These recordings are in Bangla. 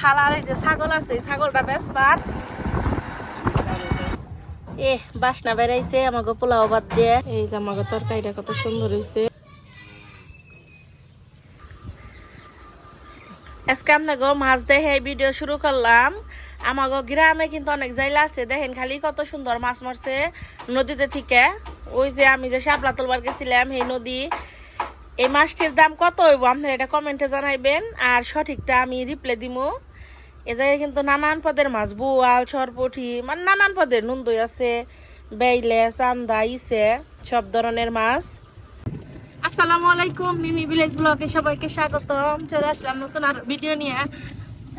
খালার এই যে ছাগল আছে, এই ছাগলটা বেচবার এ বাসনা বেড়াইছে আমাকে পোলাও বাদ দিয়ে। এই যে আমাকে তরকারিটা কত সুন্দর হয়েছে আজকে আপনাকে মাছ দেখে ভিডিও শুরু করলাম। আমাগো গ্রামে কিন্তু অনেক জায়গা আছে, দেখেন খালি কত সুন্দর মাছ মারছে নদীতে থেকে। ওই যে আমি যে শাপলা তোলবার গেছিলাম, সেই নদী। এই মাছটির দাম কত হইব? আপনারা এটা কমেন্টে জানাইবেন, আর সঠিকটা আমি রিপ্লাই দিমু। এ জায়গায় কিন্তু নানান পদের মাছ, বুয়াল, সরপটি মানে নানান পদের নুন্দই আছে, বেইলে, চান্দা ইসে সব ধরনের মাছ। আসসালামু আলাইকুম, মিমি ভিলেজ ব্লগে সবাইকে স্বাগতম। চলে আসলাম নতুন আর ভিডিও নিয়ে।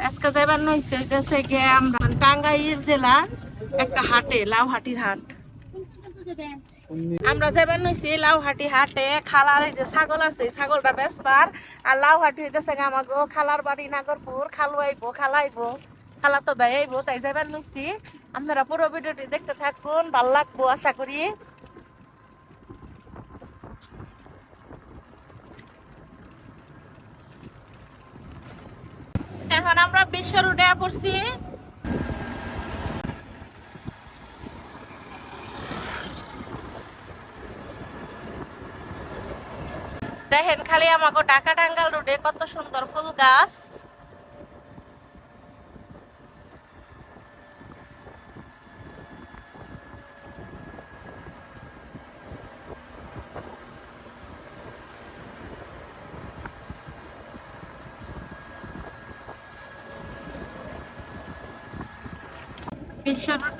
আজকে যাবার নইছে গেছে গিয়ে আমরা টাঙ্গাইল জেলার একটা হাটে, লাউহাটির হাট। আমরা যাবার নইছি, লাউহাটি হাটে খালার এই যে ছাগল আছে ছাগলটা বেচবার। আর লাউহাটি হইতেছে আমাগো খালার বাড়ি নাগরপুর, খালু আইবো, খালা আইবো, খালা তো ভাই আইবো, তাই যাবার নইছি, আপনারা পুরো ভিডিওটি দেখতে থাকুন, ভালো লাগবো, আশা করি। এখন আমরা বিশ্ব রোডে পড়ছি। দেখেন খালি আমাকে ঢাকা টাঙ্গাল রোডে কত সুন্দর ফুল গাছ।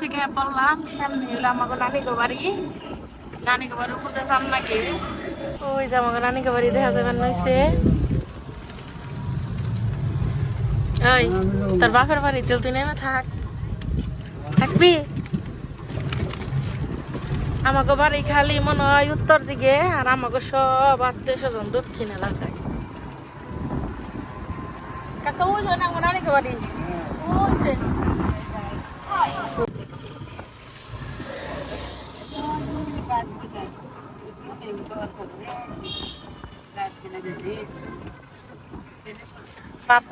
থেকে বললাম সামনে হলো আমাকে নানি গো বাড়ি। নানি গো বাড়ির উপর যাম নাকি? ওই যে আমাকে নানি গো বাড়ি দেখা যাবেন নইছে ওই তোর বাপের বাড়িতে তুই নেমে থাক। থাকবি? আমাকে বাড়ি খালি মনে হয় উত্তর দিকে, আর আমাকে সব আত্মীয় স্বজন দক্ষিণ এলাকায় কাকা, ওই যে আমার বাড়ি। ওই যে।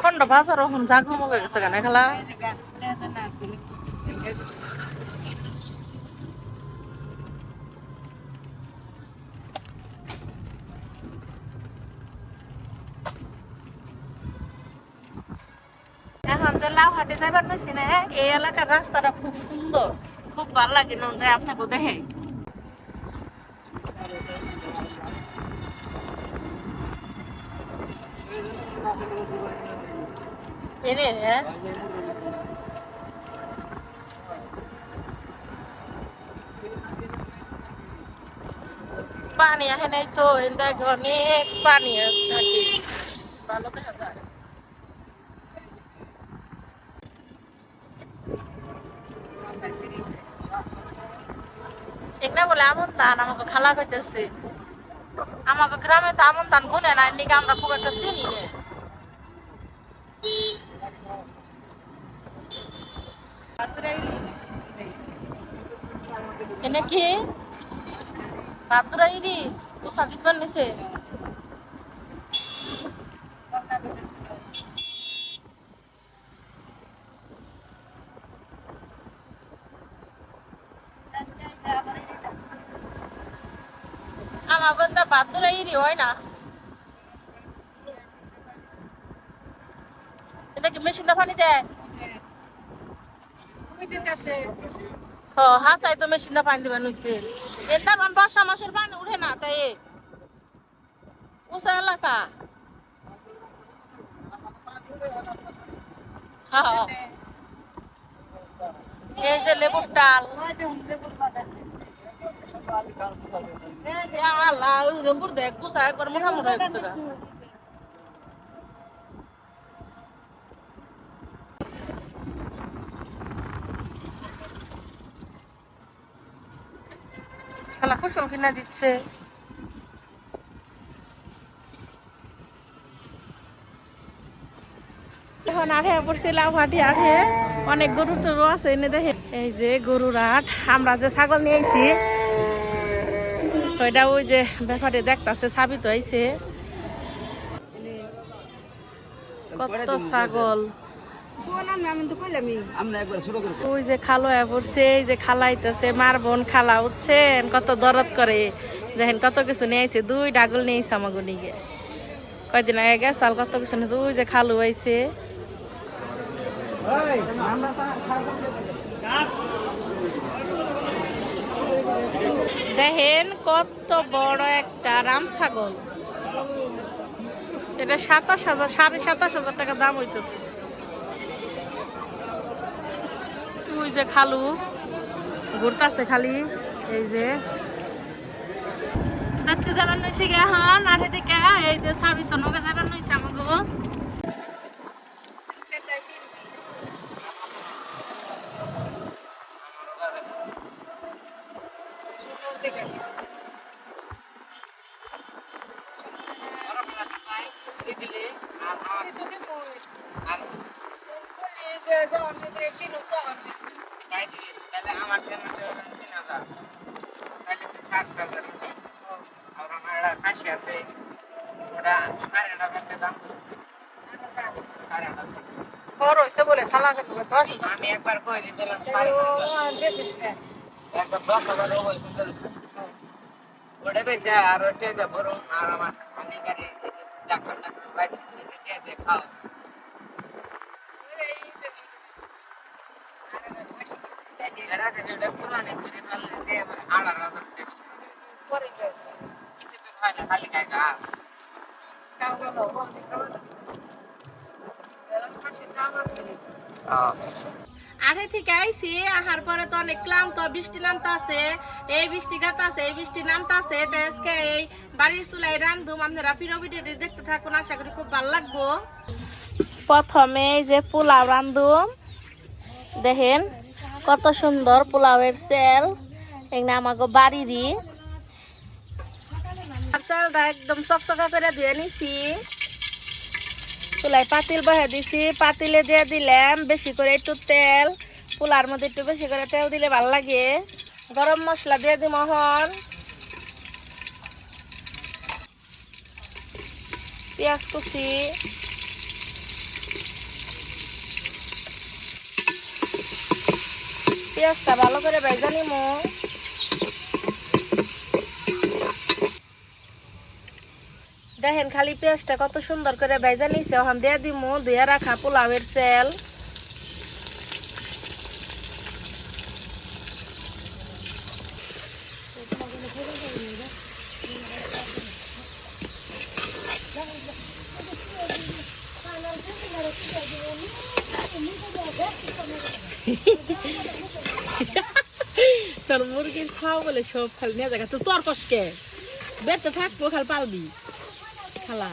খন্ড বাজার ওখান জাগরম হয়ে গেছে কেন খেলা। এখন যে লাউহাটে যাবার নইছি না, এই এলাকার রাস্তাটা খুব সুন্দর, খুব ভালো লাগে না, যে আপনাকে দেখে। এনে হ্যাঁ? পানি আসে নাই তো দেখ পানি থাকে ভালো বলে আমন আমাকে খালা করতেছে আমাকে গ্রামে তো আমন ধান বুনে না এদিকে আমরা খুব একটা চিনি না। কি? বাদুরাইরি ও সাজিদ বান নিছে। আমার গন্ধা বাদুরাইরি হয় না? এটা কি মেশিন দা পানি দেয় হ হাসাই তো মেশিন দা পানি দিবেন হইছে এটা মান বর্ষা মাসের উঠে না, তাই উষা এলাকা। এই যে লেবুর দেখ কুসা একবার মোটামুটি হয়ে গেছে খালা কুশল কিনা দিচ্ছে। এখন আঠে পড়ছে লাউহাটি আঠে অনেক গরু টরু আছে এনে দেখে। এই যে গরুর আট আমরা যে ছাগল নিয়ে আইছি ওইটা ওই যে ব্যাপারে দেখতাছে সাবিত হয়েছে কত ছাগল। ওই যে খালো পড়ছে এই যে খালাইতেছে মার বোন খালা উঠছেন কত দরদ করে। দেখেন কত কিছু নিয়েছে দুই ডাগল নিয়েছে আমাকে নিয়ে কয়দিন আগে গেছাল কত কিছু নিয়েছে ওই যে খালু আইছে। দেখেন কত বড় একটা রাম ছাগল। এটা সাতাশ হাজার সাড়ে সাতাশ হাজার টাকা দাম হইতেছে। ওই যে খালু ঘুরতাছে খালি, এই যে। দেখতে যাবার নইছে গে হন আর এদিকে এই যে সাবি তো নগে যাবার নইছে আমাকে আর আমার আর তাই দিলে আর ওটা সাড়ে আর আমার আমি গাড়ি ডাক্তার ডাক্তার বাইরে থেকে দিয়ে খাও এরা কাছে ওটা কোরআনে ধরে ফেললে দিয়ে আমার আট হাজার টাকা কিছু তো খায় না খালি খায় গাছ আগে থেকে আইছি আহার পরে তো অনেক ক্লান্ত বৃষ্টি নামতাছে এই বৃষ্টি গাতাছে এই বৃষ্টি নামতাছে আজকে এই বাড়ির চুলাই রান্ধুম আপনারা পিরো ভিডিওটি দেখতে থাকুন আশা করি খুব ভালো লাগবো। প্রথমে এই যে পোলাও রান্ধুম দেখেন। কত সুন্দর পোলাওয়ের সেল। এখানে আমাকে বাড়িরই। আর চালটা একদম চকচকা করে দিয়ে নিছি। চুলাই পাতিল বহে দিছি। পাতিলে দিয়ে দিলাম বেশি করে একটু তেল। পোলার মধ্যে একটু বেশি করে তেল দিলে ভালো লাগে। গরম মশলা দিয়ে দিম হন পেঁয়াজ কুচি। পেঁয়াজটা ভালো করে ভেজা নিমু। দেখেন খালি পেঁয়াজটা কত সুন্দর করে ভেজা নিছে। ওখান দিয়ে দিমু দিয়ে রাখা পোলাওয়ের তেল। তোর মুরগির খাওয়া বলে সব খালি নিয়ে জায়গা তো তোর কষ্টে বেঁচে থাকব, খালি পালবি খালা।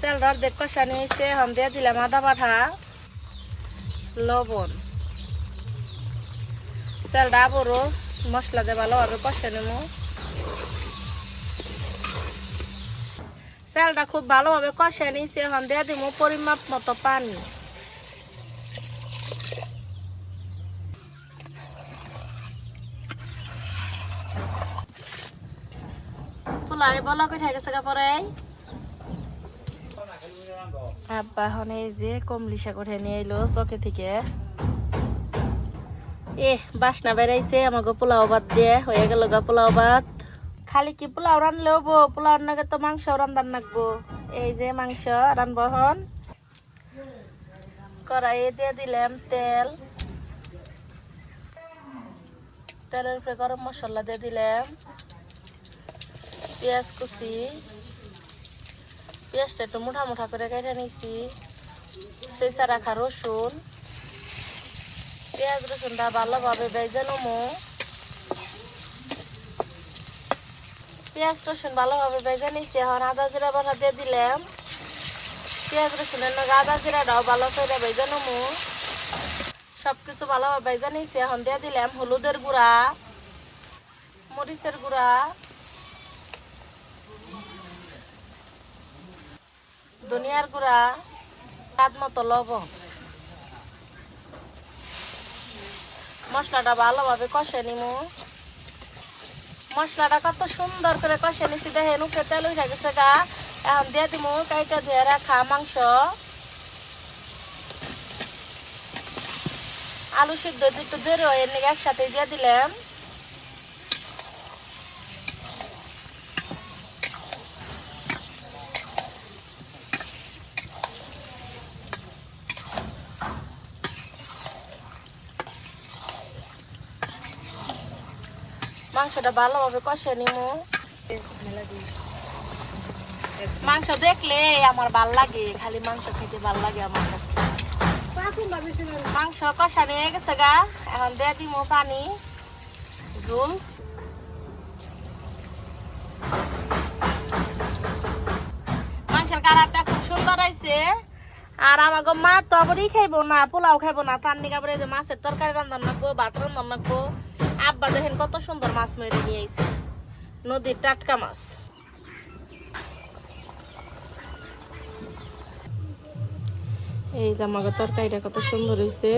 চালটার দেখ কষানি হয়েছে হম দিয়ে দিলাম আদা বাটা, লবণ। চালটা আবরও মশলা দিয়ে ভালোভাবে কষে নেব। চালটা খুব ভালোভাবে কষে নিয়েছে, এখন দিয়ে দিব পরিমাপ মতো পানি। পোলাই বলা কই থাকে গা পরে আব্বা এই যে কমলি উঠে নিয়ে এলো চকে থেকে এ বাসনা বেড়াইছে আমাকে পোলাও ভাত দিয়ে হয়ে গেল গা পোলাও ভাত। খালি কি পোলাও রানলেও বো পোলাও নাগে তো মাংস রান্ধার নাকবো এই যে মাংস রানবো হন। কড়াইয়ে দিয়ে দিলাম তেল। তেলের উপরে গরম মশলা দিয়ে দিলাম। পেঁয়াজ কুচি। পেঁয়াজটা একটু মুঠা মুঠা করে কেটে নিছি। সেই রাখা রসুন পেঁয়াজ রসুনটা ভালোভাবে বেজে নেব পেঁয়াজ রসুন ভালোভাবে বেজে নিচ্ছি এখন আদা জিরা বাটা দিয়ে দিলাম। পেঁয়াজ রসুনের নগে আদা জিরাটাও ভালো করে বেজে নেব সব কিছু ভালোভাবে বেজে নিচ্ছি এখন দিয়ে দিলাম হলুদের গুঁড়া, মরিচের গুঁড়া। দুনিয়ার গুড়া স্বাদ মতো লব। মশলাটা ভালোভাবে কষে নিমু। মশলাটা কত সুন্দর করে কষে নিছি, দেখেন উপরে তেল উঠে গেছে গা। এখন দিয়ে দিমু, কাইটা দিয়ে রাখা মাংস। আলু সিদ্ধ একটু দেরি হয় একসাথে দিয়ে দিলাম। মাংসটা ভালোভাবে কষে নিমু। মাংস দেখলে আমার ভালো লাগে, খালি মাংস খেতে ভালো লাগে আমার কাছে। মাংস কষানি হয়ে গেছে গা, এখন দিয়ে দিব পানি, ঝুল। মাংসের কালারটা খুব সুন্দর হয়েছে। আর আমার মা তো খাইবো না, পোলাও খাইবো না, তার নিকে আবার যে মাছের তরকারি রান্ধাম রাখব ভাত রান্ধাম রাখব আব্বা দেখেন কত সুন্দর মাছ মেরে নিয়ে আইছে। নদীর টাটকা মাছ। এই আমাকে তরকারিটা কত সুন্দর হয়েছে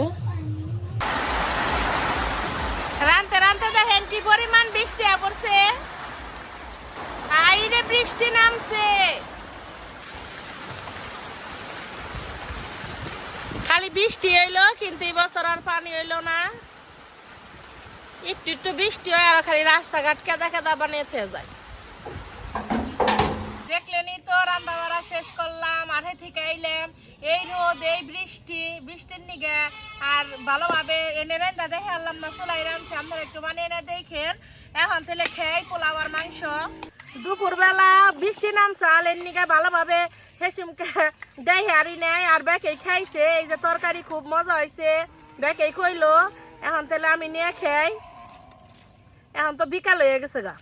রানতে রানতে দেখেন কি পরিমাণ বৃষ্টি পড়ছে। আইরে বৃষ্টি নামছে। খালি বৃষ্টি হইল, কিন্তু এই বছর আর পানি হইল না। একটু একটু বৃষ্টি হয় আর খালি রাস্তাঘাট কেদা কেদা বানিয়ে থেকে যায়। দেখলেনি তো রান্না বাড়া শেষ করলাম আঠে থেকে আইলাম। এই রোদ, এই বৃষ্টি, বৃষ্টির নিগে আর ভালোভাবে এনে রান্না দেখে আনলাম না, চুলাই রাঁধছি, আপনারা একটু বানিয়ে এনে দেখেন। এখন তাহলে খেয়ে পোলাও আর মাংস। দুপুরবেলা বৃষ্টি নামছে আর এর নিগে ভালোভাবে হেসুমকে দেয় হারি নেয় আর বেকে খাইছে। এই যে তরকারি খুব মজা হয়েছে বেকে কইলো এখন তাহলে আমি নিয়ে খাই এখন তো বিকাল হয়ে গেছে গা।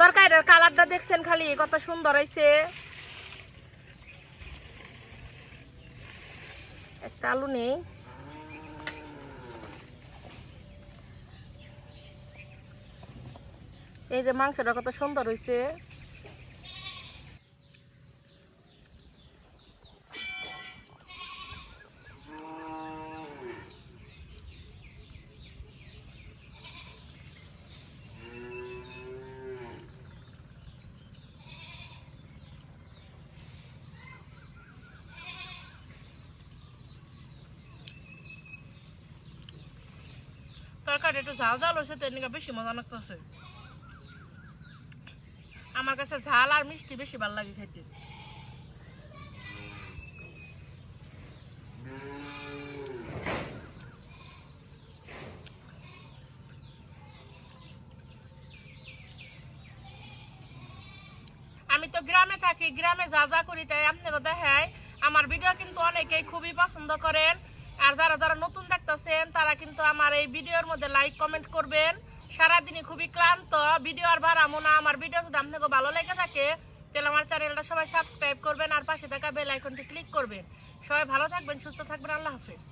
তরকারিটার কালারটা দেখছেন খালি, কত সুন্দর হয়েছে একটা আলু নেই। এই যে মাংসটা কত সুন্দর হয়েছে তরকারি একটু ঝাল ঝাল হয়েছে বেশি মজা আমার কাছে ঝাল আর মিষ্টি বেশি ভালো লাগে খেতে আমি তো গ্রামে থাকি, গ্রামে যা যা করি তাই আপনাকে দেখাই। আমার ভিডিও কিন্তু অনেকেই খুবই পছন্দ করেন। আর যারা যারা নতুন দেখতেছেন, তারা কিন্তু আমার এই ভিডিওর মধ্যে লাইক কমেন্ট করবেন। সারাদিনই খুবই ক্লান্ত ভিডিও আর বাড়ামো না। আমার ভিডিও যদি আপনাকে ভালো লেগে থাকে, তাহলে আমার চ্যানেলটা সবাই সাবস্ক্রাইব করবেন আর পাশে থাকা বেল আইকনটি ক্লিক করবেন। সবাই ভালো থাকবেন, সুস্থ থাকবেন, আল্লাহ হাফেজ।